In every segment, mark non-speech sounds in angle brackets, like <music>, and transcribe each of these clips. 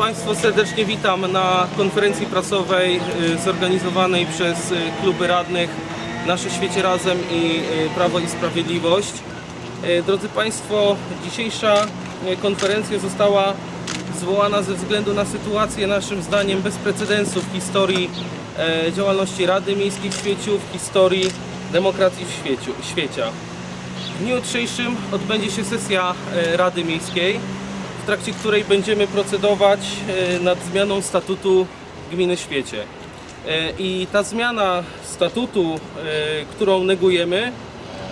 Państwo, serdecznie witam na konferencji prasowej y, zorganizowanej przez y, kluby radnych Nasze Świecie Razem i y, Prawo i Sprawiedliwość. Drodzy Państwo, dzisiejsza konferencja została zwołana ze względu na sytuację naszym zdaniem bez precedensu w historii e, działalności Rady Miejskiej w Świeciu, w historii demokracji w świeciu, świecia. W dniu jutrzejszym odbędzie się sesja e, Rady Miejskiej, trakcie której będziemy procedować e, nad zmianą statutu gminy Świecie. E, I ta zmiana statutu, e, którą negujemy,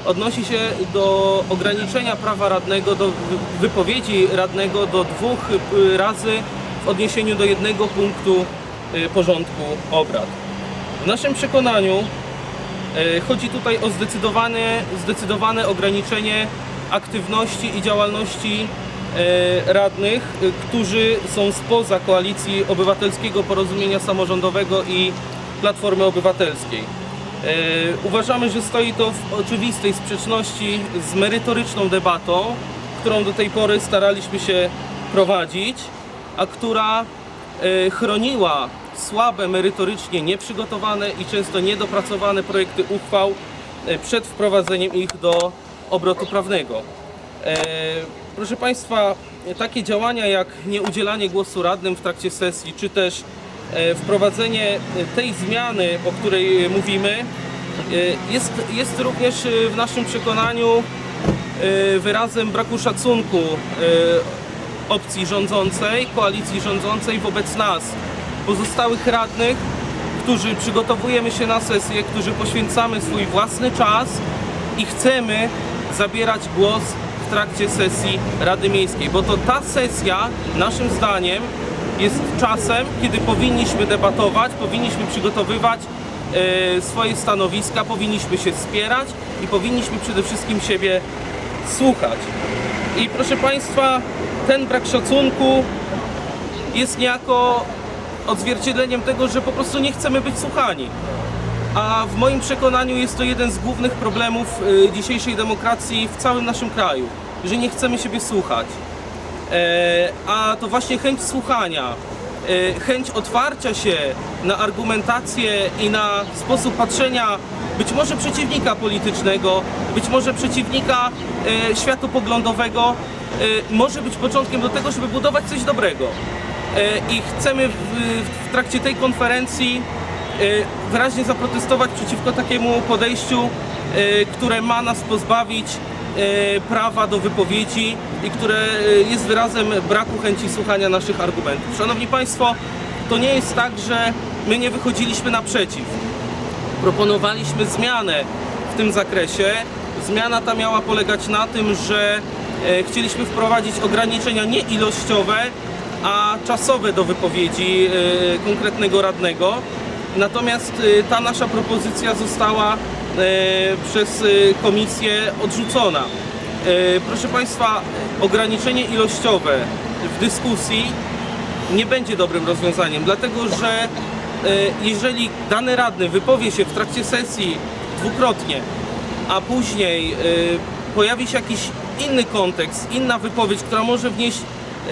odnosi się do ograniczenia prawa radnego, do wy- wypowiedzi radnego do dwóch razy w odniesieniu do jednego punktu porządku obrad. W naszym przekonaniu Chodzi tutaj o zdecydowane, zdecydowane ograniczenie aktywności i działalności radnych, e, którzy są spoza koalicji Obywatelskiego Porozumienia Samorządowego i Platformy Obywatelskiej. E, Uważamy, że stoi to w oczywistej sprzeczności z merytoryczną debatą, którą do tej pory staraliśmy się prowadzić, a która e, chroniła słabe, merytorycznie nieprzygotowane i często niedopracowane projekty uchwał e, przed wprowadzeniem ich do obrotu prawnego. Proszę Państwa, takie działania jak nieudzielanie głosu radnym w trakcie sesji, czy też e, wprowadzenie tej zmiany, o której e, mówimy, e, jest, jest również w naszym przekonaniu wyrazem braku szacunku opcji rządzącej, koalicji rządzącej wobec nas, pozostałych radnych, którzy przygotowujemy się na sesję, którzy poświęcamy swój własny czas i chcemy zabierać głos w trakcie sesji Rady Miejskiej, bo to ta sesja, naszym zdaniem, jest czasem, kiedy powinniśmy debatować, powinniśmy przygotowywać e, swoje stanowiska, powinniśmy się wspierać i powinniśmy przede wszystkim siebie słuchać. I proszę Państwa, ten brak szacunku jest niejako odzwierciedleniem tego, że po prostu nie chcemy być słuchani. A w moim przekonaniu jest to jeden z głównych problemów y, dzisiejszej demokracji w całym naszym kraju, że nie chcemy siebie słuchać. E, a to właśnie chęć słuchania, e, chęć otwarcia się na argumentację i na sposób patrzenia być może przeciwnika politycznego, być może przeciwnika e, światopoglądowego, może być początkiem do tego, żeby budować coś dobrego. I chcemy w, w trakcie tej konferencji wyraźnie zaprotestować przeciwko takiemu podejściu, e, które ma nas pozbawić e, prawa do wypowiedzi i które jest wyrazem braku chęci słuchania naszych argumentów. Szanowni Państwo, to nie jest tak, że my nie wychodziliśmy naprzeciw. Proponowaliśmy zmianę w tym zakresie. Zmiana ta miała polegać na tym, że chcieliśmy wprowadzić ograniczenia nie ilościowe, a czasowe do wypowiedzi konkretnego radnego. Natomiast e, ta nasza propozycja została e, przez e, komisję odrzucona. Proszę Państwa, ograniczenie ilościowe w dyskusji nie będzie dobrym rozwiązaniem, dlatego że jeżeli dany radny wypowie się w trakcie sesji dwukrotnie, a później pojawi się jakiś inny kontekst, inna wypowiedź, która może wnieść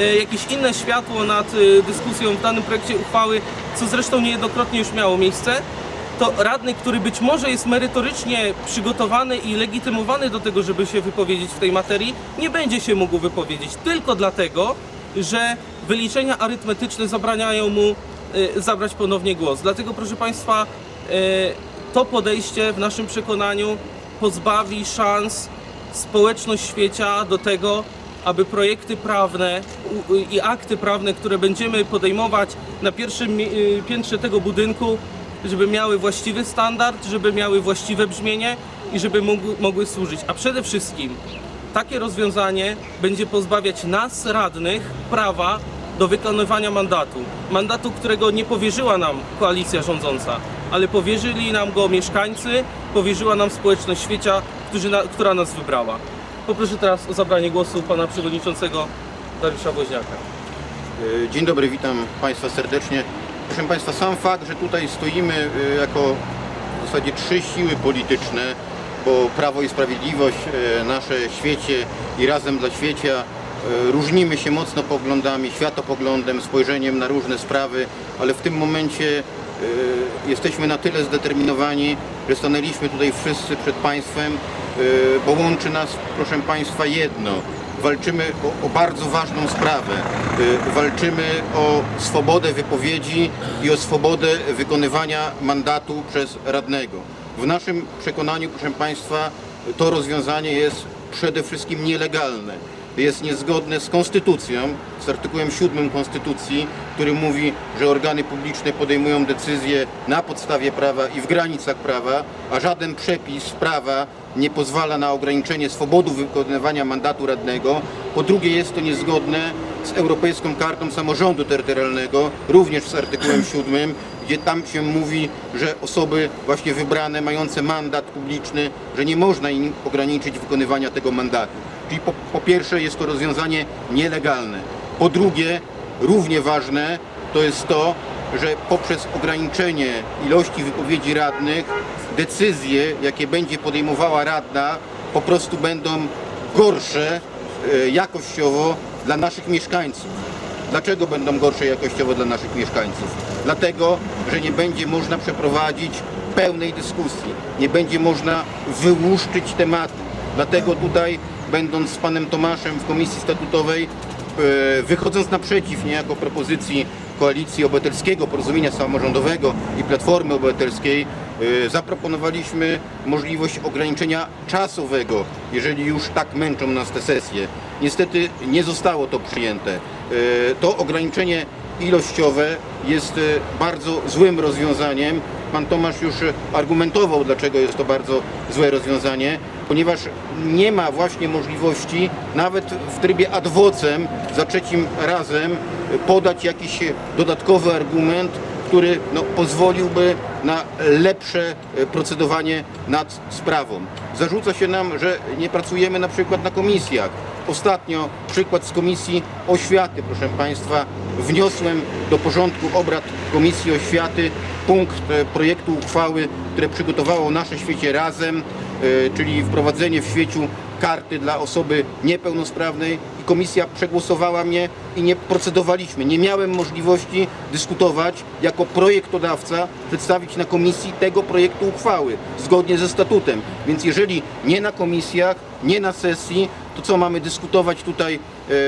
jakieś inne światło nad e, dyskusją w danym projekcie uchwały, co zresztą niejednokrotnie już miało miejsce, to radny, który być może jest merytorycznie przygotowany i legitymowany do tego, żeby się wypowiedzieć w tej materii, nie będzie się mógł wypowiedzieć tylko dlatego, że wyliczenia arytmetyczne zabraniają mu y, zabrać ponownie głos. Dlatego, proszę Państwa, to podejście w naszym przekonaniu pozbawi szans społeczność świecia do tego, aby projekty prawne i akty prawne, które będziemy podejmować na pierwszym y, piętrze tego budynku, żeby miały właściwy standard, żeby miały właściwe brzmienie i żeby mogły, mogły służyć. A przede wszystkim takie rozwiązanie będzie pozbawiać nas, radnych, prawa do wykonywania mandatu. Mandatu, którego nie powierzyła nam koalicja rządząca, ale powierzyli nam go mieszkańcy, powierzyła nam społeczność świecia, którzy na, która nas wybrała. Poproszę teraz o zabranie głosu pana przewodniczącego Dariusza Woźniaka. E, Dzień dobry, witam Państwa serdecznie. Proszę Państwa, sam fakt, że tutaj stoimy e, jako w zasadzie trzy siły polityczne, bo Prawo i Sprawiedliwość, e, nasze świecie i Razem dla Świecia różnimy się mocno poglądami, światopoglądem, spojrzeniem na różne sprawy, ale w tym momencie jesteśmy na tyle zdeterminowani, że stanęliśmy tutaj wszyscy przed Państwem, bo łączy nas, proszę Państwa, jedno. Walczymy o, o bardzo ważną sprawę. E, Walczymy o swobodę wypowiedzi i o swobodę wykonywania mandatu przez radnego. W naszym przekonaniu, proszę Państwa, to rozwiązanie jest przede wszystkim nielegalne. Jest niezgodne z konstytucją, z artykułem 7 Konstytucji, który mówi, że organy publiczne podejmują decyzje na podstawie prawa i w granicach prawa, a żaden przepis prawa nie pozwala na ograniczenie swobody wykonywania mandatu radnego. Po drugie jest to niezgodne z Europejską Kartą Samorządu Terytorialnego, również z artykułem <clears throat> 7, gdzie tam się mówi, że osoby właśnie wybrane, mające mandat publiczny, że nie można im ograniczyć wykonywania tego mandatu. Czyli po, po pierwsze jest to rozwiązanie nielegalne. Po drugie, równie ważne to jest to, że poprzez ograniczenie ilości wypowiedzi radnych decyzje, jakie będzie podejmowała radna, po prostu będą gorsze e, jakościowo dla naszych mieszkańców. Dlaczego będą gorsze jakościowo dla naszych mieszkańców? Dlatego, że nie będzie można przeprowadzić pełnej dyskusji, nie będzie można wyłuszczyć tematu. Dlatego tutaj, będąc z panem Tomaszem w komisji statutowej, e, wychodząc naprzeciw niejako propozycji Koalicji Obywatelskiego, Porozumienia Samorządowego i Platformy Obywatelskiej, e, zaproponowaliśmy możliwość ograniczenia czasowego, jeżeli już tak męczą nas te sesje. Niestety nie zostało to przyjęte. E, To ograniczenie ilościowe jest bardzo złym rozwiązaniem. Pan Tomasz już argumentował, dlaczego jest to bardzo złe rozwiązanie, ponieważ nie ma właśnie możliwości nawet w trybie ad vocem za trzecim razem podać jakiś dodatkowy argument, który no, pozwoliłby na lepsze e, procedowanie nad sprawą. Zarzuca się nam, że nie pracujemy na przykład na komisjach. Ostatnio przykład z Komisji Oświaty, proszę Państwa, wniosłem do porządku obrad Komisji Oświaty punkt e, projektu uchwały, które przygotowało nasze świecie razem, czyli wprowadzenie w świeciu karty dla osoby niepełnosprawnej i komisja przegłosowała mnie i nie procedowaliśmy. Nie miałem możliwości dyskutować jako projektodawca, przedstawić na komisji tego projektu uchwały zgodnie ze statutem. Więc jeżeli nie na komisjach, nie na sesji, to co mamy dyskutować tutaj e,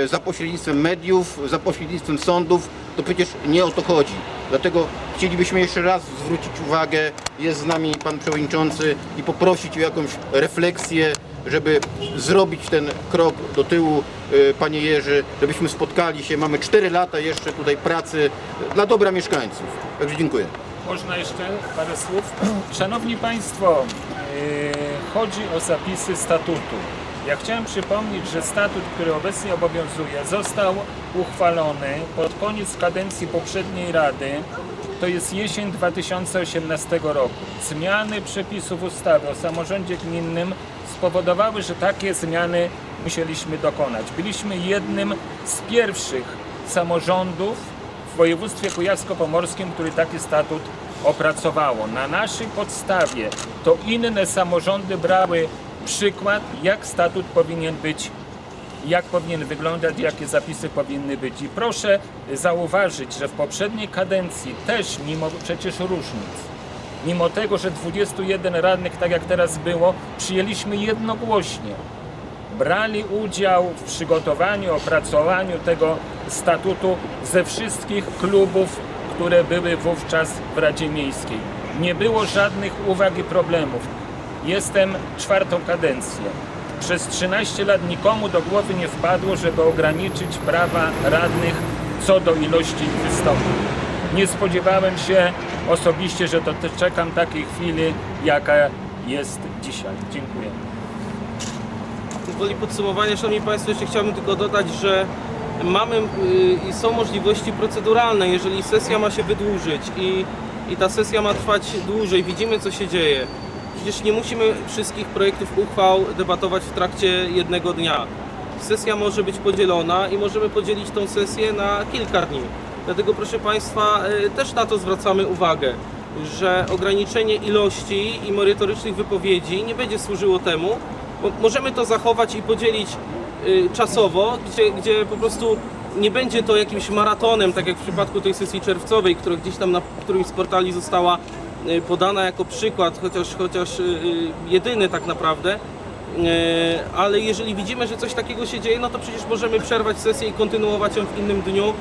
za pośrednictwem mediów, za pośrednictwem sądów, to przecież nie o to chodzi. Dlatego chcielibyśmy jeszcze raz zwrócić uwagę, jest z nami pan przewodniczący i poprosić o jakąś refleksję, żeby zrobić ten krok do tyłu, e, panie Jerzy, żebyśmy spotkali się. Mamy 4 lata jeszcze tutaj pracy dla dobra mieszkańców. Także dziękuję. Można jeszcze parę słów? Szanowni Państwo, yy, chodzi o zapisy statutu. Ja chciałem przypomnieć, że statut, który obecnie obowiązuje, został uchwalony pod koniec kadencji poprzedniej Rady, to jest jesień 2018 roku. Zmiany przepisów ustawy o samorządzie gminnym spowodowały, że takie zmiany musieliśmy dokonać. Byliśmy jednym z pierwszych samorządów w województwie kujawsko-pomorskim, który taki statut opracowało. Na naszej podstawie to inne samorządy brały przykład, jak statut powinien być, jak powinien wyglądać, jakie zapisy powinny być. I proszę zauważyć, że w poprzedniej kadencji też, mimo przecież różnic, mimo tego, że 21 radnych, tak jak teraz było, przyjęliśmy jednogłośnie brali udział w przygotowaniu, opracowaniu tego statutu ze wszystkich klubów, które były wówczas w Radzie Miejskiej. Nie było żadnych uwag i problemów. Jestem czwartą kadencję. Przez 13 lat nikomu do głowy nie wpadło, żeby ograniczyć prawa radnych co do ilości wystąpień. Nie spodziewałem się osobiście, że to czekam takiej chwili, jaka jest dzisiaj. Dziękuję. Woli podsumowania, Szanowni Państwo, jeszcze chciałbym tylko dodać, że mamy y, i są możliwości proceduralne, jeżeli sesja ma się wydłużyć i, i ta sesja ma trwać dłużej, widzimy co się dzieje. Przecież nie musimy wszystkich projektów uchwał debatować w trakcie jednego dnia. Sesja może być podzielona i możemy podzielić tą sesję na kilka dni. Dlatego proszę Państwa, y, też na to zwracamy uwagę, że ograniczenie ilości i merytorycznych wypowiedzi nie będzie służyło temu, bo możemy to zachować i podzielić y, czasowo, gdzie, gdzie po prostu nie będzie to jakimś maratonem, tak jak w przypadku tej sesji czerwcowej, która gdzieś tam na którymś z portali została podana jako przykład, chociaż, chociaż y, y, jedyny tak naprawdę. Ale jeżeli widzimy, że coś takiego się dzieje, no to przecież możemy przerwać sesję i kontynuować ją w innym dniu,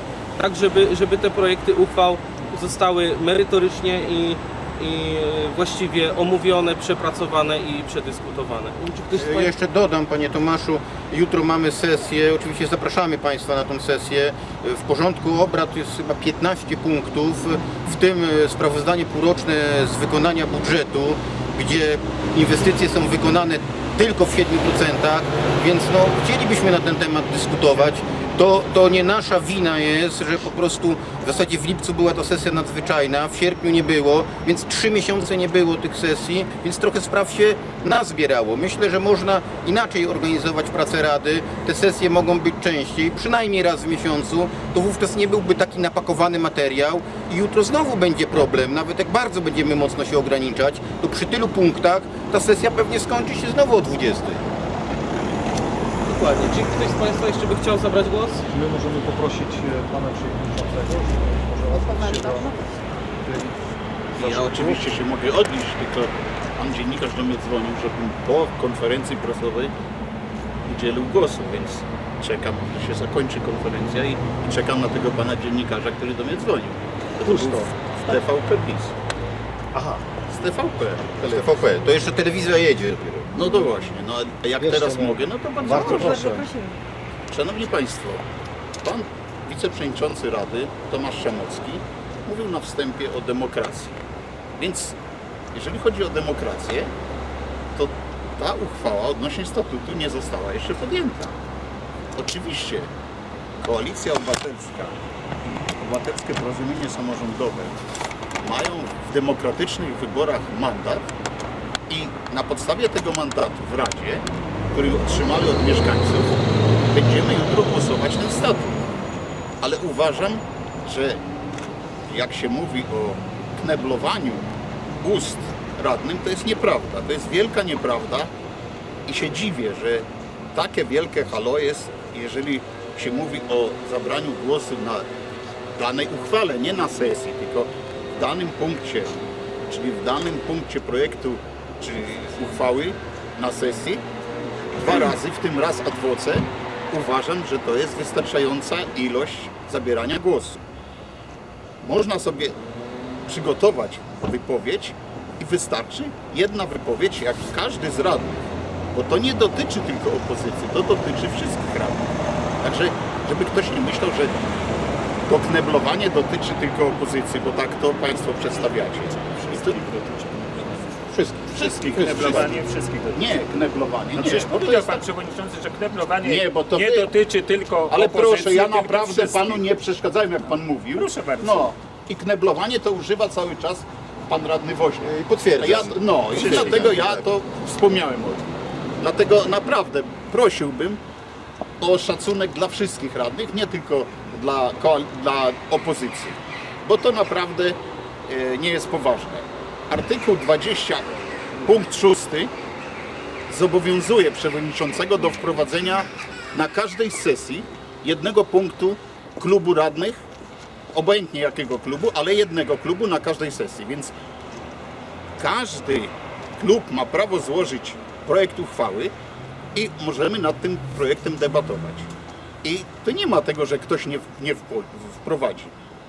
tak żeby, żeby te projekty uchwał zostały merytorycznie i, i właściwie omówione, przepracowane i przedyskutowane. Czy ktoś z Ja Państwa- Jeszcze dodam, panie Tomaszu, jutro mamy sesję, oczywiście zapraszamy państwa na tą sesję. W porządku obrad jest chyba 15 punktów, w tym e, sprawozdanie półroczne z wykonania budżetu, gdzie inwestycje są wykonane tylko w 7%, więc no, chcielibyśmy na ten temat dyskutować. To, to nie nasza wina jest, że po prostu w zasadzie w lipcu była to sesja nadzwyczajna, w sierpniu nie było, więc trzy miesiące nie było tych sesji, więc trochę spraw się nazbierało. Myślę, że można inaczej organizować pracę Rady. Te sesje mogą być częściej, przynajmniej raz w miesiącu. To wówczas nie byłby taki napakowany materiał i jutro znowu będzie problem. Nawet jak bardzo będziemy mocno się ograniczać, to przy tylu punktach ta sesja pewnie skończy się znowu o 20. Dokładnie. Czy ktoś z Państwa jeszcze by chciał zabrać głos? My możemy poprosić e, pana przewodniczącego, żeby może odnieść się do tej Ja oczywiście się mogę odnieść, tylko pan dziennikarz do mnie dzwonił, żebym po konferencji prasowej udzielił głosu, więc czekam, że się zakończy konferencja i czekam na tego pana dziennikarza, który do mnie dzwonił. To był Pusto. w TVP PiS. Aha, Z TVP. Z TVP. To jeszcze telewizja jedzie dopiero. No to właśnie, no a jak Jeszcze teraz nie. mogę, no to bardzo, bardzo proszę. proszę. Szanowni Państwo, Pan Wiceprzewodniczący Rady Tomasz Szamocki mówił na wstępie o demokracji. Więc jeżeli chodzi o demokrację, to ta uchwała odnośnie statutu nie została jeszcze podjęta. Oczywiście Koalicja Obywatelska i Obywatelskie Porozumienie Samorządowe mają w demokratycznych wyborach mandat i na podstawie tego mandatu w Radzie, który otrzymali od mieszkańców, będziemy jutro głosować ten statut. Ale uważam, że jak się mówi o kneblowaniu ust radnym, to jest nieprawda. To jest wielka nieprawda i się dziwię, że takie wielkie halo jest, jeżeli się mówi o zabraniu głosu na danej uchwale, nie na sesji, tylko w danym punkcie, czyli w danym punkcie projektu czy uchwały na sesji, dwa razy, w tym raz ad voce, uważam, że to jest wystarczająca ilość zabierania głosu. Można sobie przygotować wypowiedź i wystarczy jedna wypowiedź, jak każdy z radnych. Bo to nie dotyczy tylko opozycji, to dotyczy wszystkich radnych. Także, żeby ktoś nie myślał, że to kneblowanie dotyczy tylko opozycji, bo tak to Państwo przedstawiacie. I to, Wszystkich. Kneblowanie wszystkich dotyczy. Nie, kneblowanie No nie. przecież bo to powiedział jest pan tak- przewodniczący, że kneblowanie Nie, bo to nie wy- dotyczy tylko Ale opozycji, proszę, ja tylko naprawdę wszystkich. panu nie przeszkadzałem, jak pan mówił. Proszę bardzo. No i kneblowanie to używa cały czas pan radny Woźny. I potwierdzam. Ja, no i Potwierdzam, dlatego ja tak. to wspomniałem o tym. Dlatego naprawdę prosiłbym o szacunek dla wszystkich radnych, nie tylko dla, koal- dla opozycji, bo to naprawdę e, nie jest poważne. Artykuł 20, punkt 6 zobowiązuje przewodniczącego do wprowadzenia na każdej sesji jednego punktu klubu radnych, obojętnie jakiego klubu, ale jednego klubu na każdej sesji. Więc każdy klub ma prawo złożyć projekt uchwały i możemy nad tym projektem debatować. I to nie ma tego, że ktoś nie, nie wprowadzi.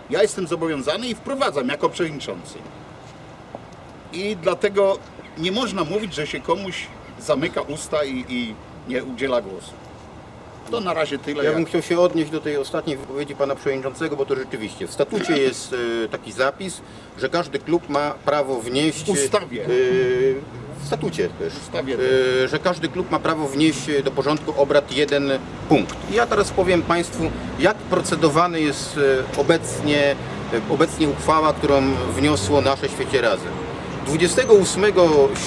Ja jestem zobowiązany i wprowadzam jako przewodniczący. I dlatego nie można mówić, że się komuś zamyka usta i, i nie udziela głosu. To na razie tyle. Ja jak- bym chciał się odnieść do tej ostatniej wypowiedzi pana przewodniczącego, bo to rzeczywiście w statucie <laughs> jest e, taki zapis, że każdy klub ma prawo wnieść. W ustawie. e, w statucie też. Ustawie e, że każdy klub ma prawo wnieść do porządku obrad jeden punkt. I ja teraz powiem państwu, jak procedowany jest obecnie, obecnie uchwała, którą wniosło nasze świecie razem. 28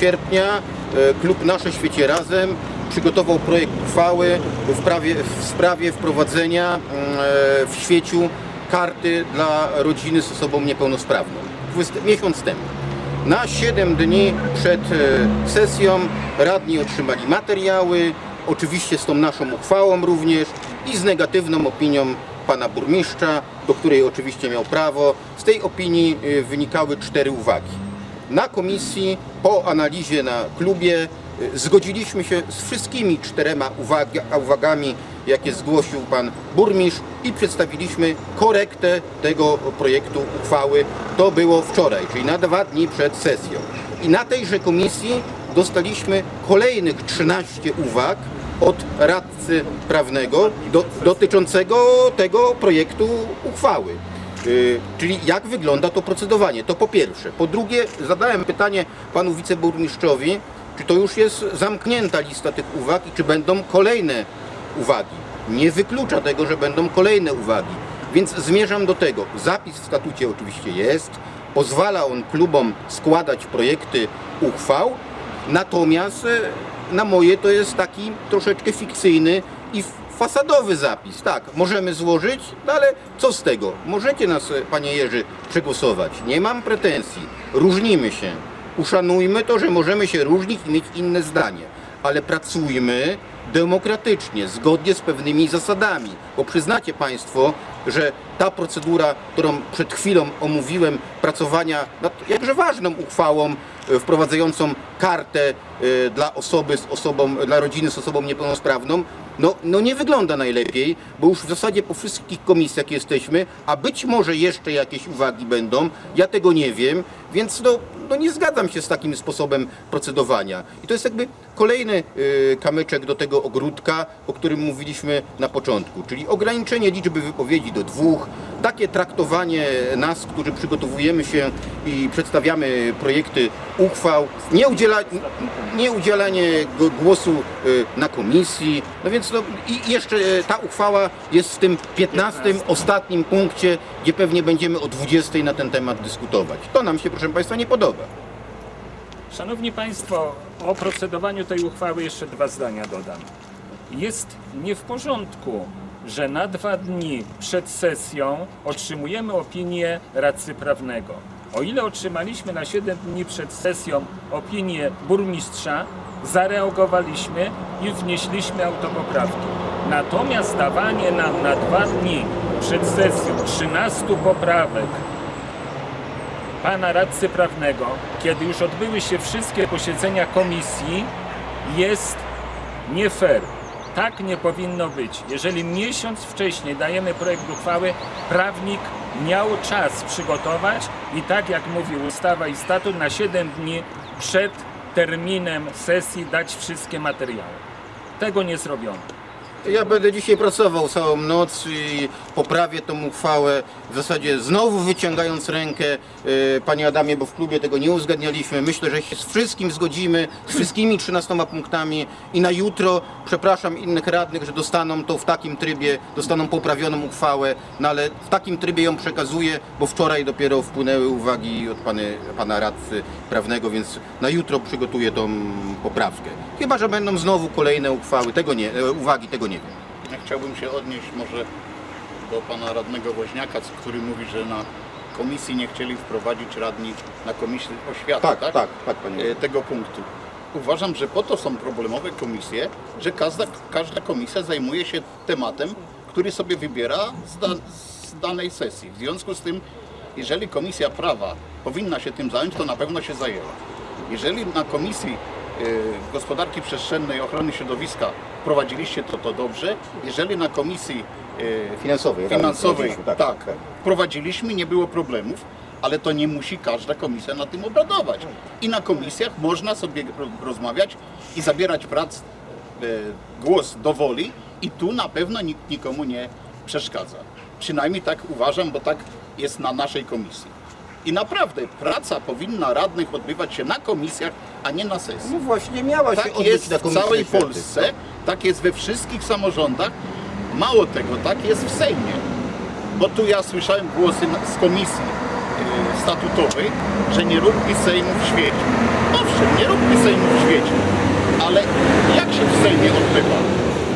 sierpnia e, klub Nasze Świecie Razem przygotował projekt uchwały w, prawie, w sprawie wprowadzenia mm, e, w świeciu karty dla rodziny z osobą niepełnosprawną. Miesiąc temu. Na 7 dni przed e, sesją radni otrzymali materiały, oczywiście z tą naszą uchwałą również i z negatywną opinią pana burmistrza, do której oczywiście miał prawo. Z tej opinii wynikały cztery uwagi. Na komisji, po analizie na klubie, y, zgodziliśmy się z wszystkimi czterema uwagami, jakie zgłosił pan burmistrz i przedstawiliśmy korektę tego projektu uchwały. To było wczoraj, czyli na dwa dni przed sesją. I na tejże komisji dostaliśmy kolejnych 13 uwag od radcy prawnego do, dotyczącego tego projektu uchwały. Yy, Czyli jak wygląda to procedowanie? To po pierwsze. Po drugie, zadałem pytanie panu wiceburmistrzowi, czy to już jest zamknięta lista tych uwag i czy będą kolejne uwagi. Nie wyklucza tego, że będą kolejne uwagi. Więc zmierzam do tego. Zapis w statucie oczywiście jest. Pozwala on klubom składać projekty uchwał. Natomiast e, na moje to jest taki troszeczkę fikcyjny i fasadowy zapis. Tak, możemy złożyć, no ale co z tego? Możecie nas, panie Jerzy, przegłosować. Nie mam pretensji. Różnimy się. Uszanujmy to, że możemy się różnić i mieć inne zdanie. Ale pracujmy demokratycznie, zgodnie z pewnymi zasadami. Bo przyznacie Państwo, że ta procedura, którą przed chwilą omówiłem, pracowania nad jakże ważną uchwałą e, wprowadzającą kartę e, dla osoby z osobą, dla rodziny z osobą niepełnosprawną, no, no nie wygląda najlepiej, bo już w zasadzie po wszystkich komisjach jesteśmy, a być może jeszcze jakieś uwagi będą, ja tego nie wiem, więc no, no nie zgadzam się z takim sposobem procedowania. I to jest jakby kolejny y, kamyczek do tego ogródka, o którym mówiliśmy na początku, czyli ograniczenie liczby wypowiedzi do dwóch, takie traktowanie nas, którzy przygotowujemy się i przedstawiamy projekty uchwał, nie, udziela, nie udzielanie głosu y, na komisji, no więc no, i jeszcze y, ta uchwała jest w tym 15 ostatnim punkcie, gdzie pewnie będziemy o 20 na ten temat dyskutować. To nam się, proszę Państwa, nie podoba. Szanowni Państwo, o procedowaniu tej uchwały jeszcze dwa zdania dodam. Jest nie w porządku, że na dwa dni przed sesją otrzymujemy opinię radcy prawnego. O ile otrzymaliśmy na 7 dni przed sesją opinię burmistrza, zareagowaliśmy i wnieśliśmy autopoprawki. Natomiast dawanie nam na dwa dni przed sesją 13 poprawek pana radcy prawnego, kiedy już odbyły się wszystkie posiedzenia komisji, jest nie fair. Tak nie powinno być. Jeżeli miesiąc wcześniej dajemy projekt uchwały, prawnik miał czas przygotować i tak jak mówi ustawa i statut, na 7 dni przed terminem sesji dać wszystkie materiały. Tego nie zrobiono. Ja będę dzisiaj pracował całą noc i poprawię tą uchwałę. W zasadzie znowu wyciągając rękę, e, panie Adamie, bo w klubie tego nie uzgadnialiśmy. Myślę, że się z wszystkim zgodzimy, z wszystkimi 13 punktami i na jutro, przepraszam innych radnych, że dostaną to w takim trybie, dostaną poprawioną uchwałę, no ale w takim trybie ją przekazuję, bo wczoraj dopiero wpłynęły uwagi od pany, pana radcy prawnego, więc na jutro przygotuję tą poprawkę. Chyba, że będą znowu kolejne uchwały, tego nie, e, uwagi, tego nie wiem. Ja chciałbym się odnieść może do pana radnego Woźniaka, który mówi, że na komisji nie chcieli wprowadzić radni na komisji oświaty, Tak, tak? tak, tak, panie. E, Tego punktu. Uważam, że po to są problemowe komisje, że każda, każda komisja zajmuje się tematem, który sobie wybiera z, da, z danej sesji. W związku z tym, jeżeli komisja prawa powinna się tym zająć, to na pewno się zajęła. Jeżeli na komisji gospodarki przestrzennej, ochrony środowiska prowadziliście to, to dobrze. Jeżeli na komisji e, Finansowej, finansowej tak, tak, tak. prowadziliśmy, nie było problemów, ale to nie musi każda komisja na tym obradować. I na komisjach można sobie ro- rozmawiać i zabierać prac e, głos do woli i tu na pewno nikt nikomu nie przeszkadza. Przynajmniej tak uważam, bo tak jest na naszej komisji. I naprawdę praca powinna radnych odbywać się na komisjach, a nie na sesji. No właśnie miała się Tak odbyć jest na w komisji całej. Polsce, tak jest we wszystkich samorządach. Mało tego, tak jest w Sejmie. Bo tu ja słyszałem głosy na- z komisji y, statutowej, że nie róbmy Sejmu w świecie. Owszem, nie róbmy Sejmu w świecie, ale jak się w Sejmie odbywa?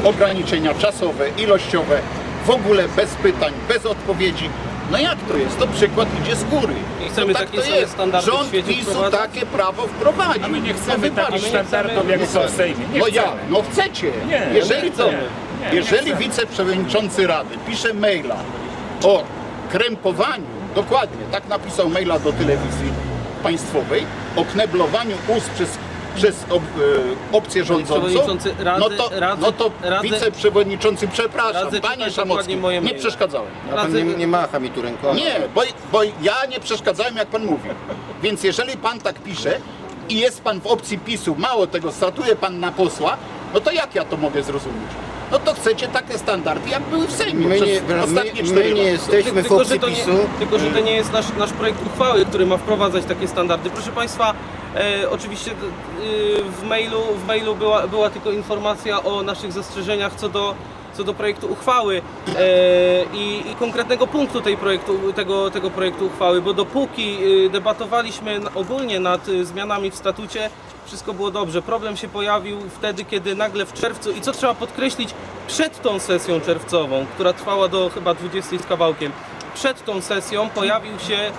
Ograniczenia czasowe, ilościowe, w ogóle bez pytań, bez odpowiedzi. No jak to jest? To przykład idzie z góry. I chcemy no tak takie to same jest. standardy w Rząd świecie PiSu wprowadzać? takie prawo wprowadził. A my nie No chcemy takich standardów, jak są w Sejmie. Nie No ja, chcemy. no chcecie. Nie, jeżeli nie to, chcemy. Nie, nie jeżeli chcemy. wiceprzewodniczący Rady pisze maila o krępowaniu, dokładnie, tak napisał maila do telewizji państwowej, o kneblowaniu ust przez, przez ob, e, opcję rządzącą, przewodniczący Rady- no to, Rady- no to Rady- wiceprzewodniczący, przepraszam, Radzę panie czytać dokładnie moje nie maile. przeszkadzałem. A pan nie, nie macha mi tu ręką. Nie, bo, bo ja nie przeszkadzałem, jak pan mówi. Więc jeżeli pan tak pisze i jest pan w opcji PiSu, mało tego, statuje pan na posła, no to jak ja to mogę zrozumieć? No to chcecie takie standardy, jak były w Sejmie My przez nie, my, ostatnie my cztery nie lata. jesteśmy w tylko, opcji że to nie, PiSu. tylko, że to nie jest nasz, nasz projekt uchwały, który ma wprowadzać takie standardy. Proszę Państwa, e, oczywiście e, w mailu, w mailu była, była tylko informacja o naszych zastrzeżeniach co do, co do projektu uchwały e, i, i konkretnego punktu tej projektu, tego, tego projektu uchwały, bo dopóki e, debatowaliśmy ogólnie nad e, zmianami w statucie, wszystko było dobrze. Problem się pojawił wtedy, kiedy nagle w czerwcu, i co trzeba podkreślić, przed tą sesją czerwcową, która trwała do chyba 20 z kawałkiem, przed tą sesją pojawił się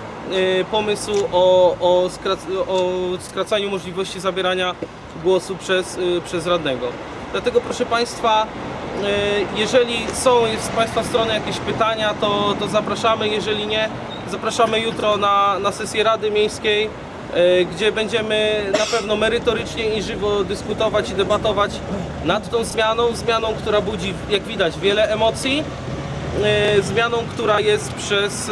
pomysł o, o, skrac- o skracaniu możliwości zabierania głosu przez, przez radnego. Dlatego proszę Państwa, jeżeli są z Państwa strony jakieś pytania, to, to zapraszamy. Jeżeli nie, zapraszamy jutro na, na sesję Rady Miejskiej, e, gdzie będziemy na pewno merytorycznie i żywo dyskutować i debatować nad tą zmianą. Zmianą, która budzi, jak widać, wiele emocji. e, Zmianą, która jest przez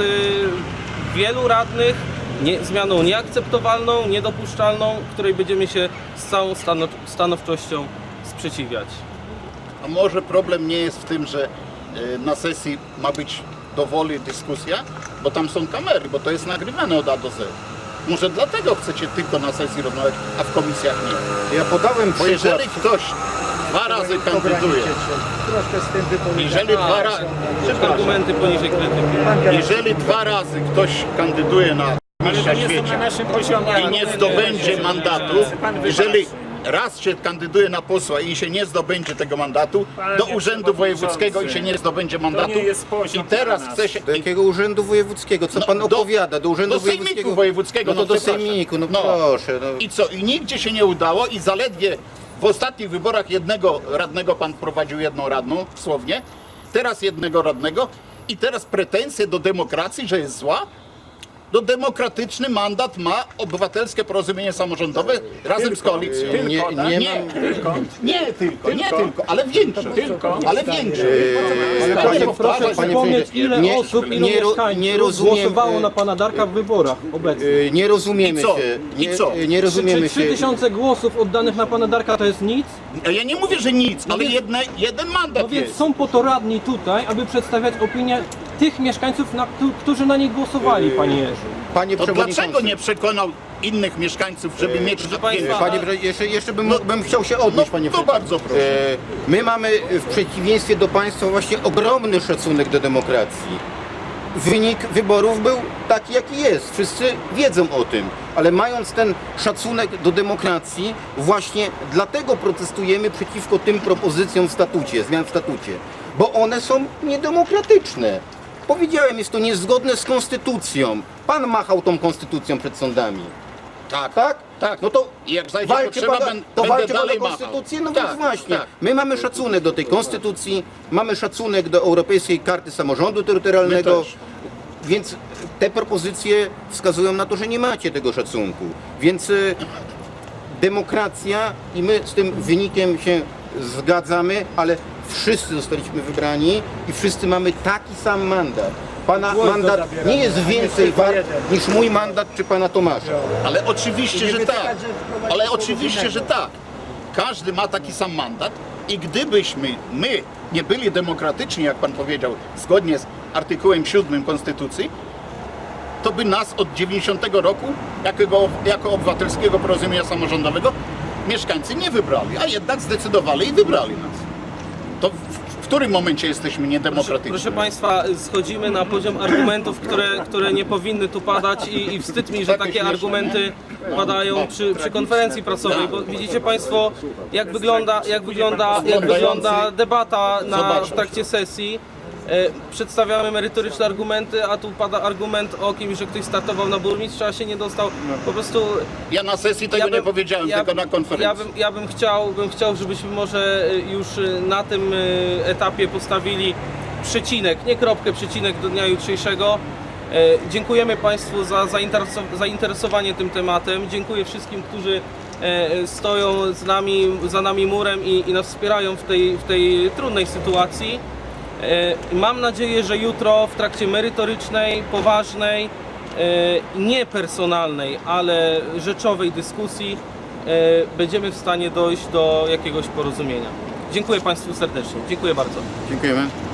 wielu radnych nie, zmianą nieakceptowalną, niedopuszczalną, której będziemy się z całą stano- stanowczością sprzeciwiać. A może problem nie jest w tym, że e, na sesji ma być dowoli dyskusja, bo tam są kamery, bo to jest nagrywane od A do Z. Może dlatego chcecie tylko na sesji rozmawiać, a w komisjach nie. Ja podałem Bo przykład. jeżeli ktoś dwa razy kandyduje. Troszkę z tym jeżeli dwa, ra- Argumenty poniżej krytyki. jeżeli dwa razy ktoś kandyduje na mistrza świecie naszym poziomie. i nie zdobędzie mandatu, jeżeli. Raz się kandyduje na posła i się nie zdobędzie tego mandatu, Panie do urzędu wojewódzkiego i się nie zdobędzie mandatu nie jest poziom i teraz dla nas. chce się... Do jakiego urzędu wojewódzkiego? Co No, pan do- opowiada? Do urzędu do sejmiku wojewódzkiego? wojewódzkiego, No to no do przepraszam. sejmiku, no, No. proszę. No. I co? I nigdzie się nie udało i zaledwie w ostatnich wyborach jednego radnego pan prowadził jedną radną, słownie, teraz jednego radnego i teraz pretensje do demokracji, że jest zła? No demokratyczny mandat ma obywatelskie porozumienie samorządowe razem z koalicją. Nie, nie, tak? nie Nie, mam... Tylko. nie tylko, nie tylko, ale większe. Tylko. Ale większe. Ale Ale panie, powtarzać, proszę, panie Przypomnieć, prezydencie, ile nie, osób, ilu nie, ro- mieszkańców nie rozumiem, głosowało y, na pana Darka w wyborach obecnych. y, nie rozumiemy I co? się. I Nie, co? nie Czy, rozumiemy czy się. 3000 głosów oddanych na pana Darka to jest nic? Ja nie mówię, że nic, ale więc- jedne, jeden mandat No więc jest. są po to radni tutaj, aby przedstawiać opinię tych mieszkańców, na, któ- którzy na nich głosowali, panie Jerzy. Panie To przewodniczący. dlaczego nie przekonał innych mieszkańców, żeby mieć proszę takie- państwa, Panie jeszcze, jeszcze bym, bym chciał się odnieść, No, panie to bardzo proszę. E, My mamy w przeciwieństwie do państwa właśnie ogromny szacunek do demokracji. Wynik wyborów był taki, jaki jest. Wszyscy wiedzą o tym. Ale mając ten szacunek do demokracji, właśnie dlatego protestujemy przeciwko tym propozycjom w statucie, zmian w statucie. Bo one są niedemokratyczne. Powiedziałem, jest to niezgodne z konstytucją. Pan machał tą konstytucją przed sądami. Tak, Tak? tak. No to jak walczy potrzeba, pan, ben- to będę walczy dalej machał. konstytucję? No Tak, więc właśnie. tak. My mamy szacunek do tej konstytucji, mamy szacunek do Europejskiej Karty Samorządu My Terytorialnego, też. więc te propozycje wskazują na to, że nie macie tego szacunku. Więc y, demokracja i my z tym wynikiem się zgadzamy, ale wszyscy zostaliśmy wybrani i wszyscy mamy taki sam mandat. Pana Głos mandat nie jest więcej wart niż mój mandat czy pana Tomasza. Ale oczywiście, że tak. Ale oczywiście, że tak. Każdy ma taki sam mandat i gdybyśmy my nie byli demokratyczni, jak pan powiedział, zgodnie z artykułem 7 Konstytucji, to by nas od 90 roku jakiego, jako obywatelskiego porozumienia samorządowego mieszkańcy nie wybrali, a jednak zdecydowali i wybrali nas. To w, którym momencie jesteśmy Proszę, niedemokratyczni? proszę Państwa, schodzimy na poziom argumentów, które, które nie powinny tu padać i, i wstyd mi, że takie argumenty padają przy, przy konferencji prasowej, bo widzicie Państwo, jak wygląda, jak wygląda, jak wygląda debata na, w trakcie sesji. E, Przedstawiamy merytoryczne argumenty, a tu pada argument o kimś, że ktoś startował na burmistrza, a się nie dostał. Po prostu Ja na sesji tego nie powiedziałem, ja tylko bym- na konferencji. Ja bym, ja bym, chciał, bym chciał, żebyśmy może y, już y, na tym etapie postawili przecinek, nie kropkę, przecinek do dnia jutrzejszego. E, Dziękujemy Państwu za zainteresow- zainteresowanie tym tematem. Dziękuję wszystkim, którzy e, stoją z nami, za nami murem i, i nas wspierają w tej, w tej trudnej sytuacji. E, Mam nadzieję, że jutro w trakcie merytorycznej, poważnej, e, nie personalnej, ale rzeczowej dyskusji e, będziemy w stanie dojść do jakiegoś porozumienia. Dziękuję Państwu serdecznie. Dziękuję bardzo. Dziękujemy.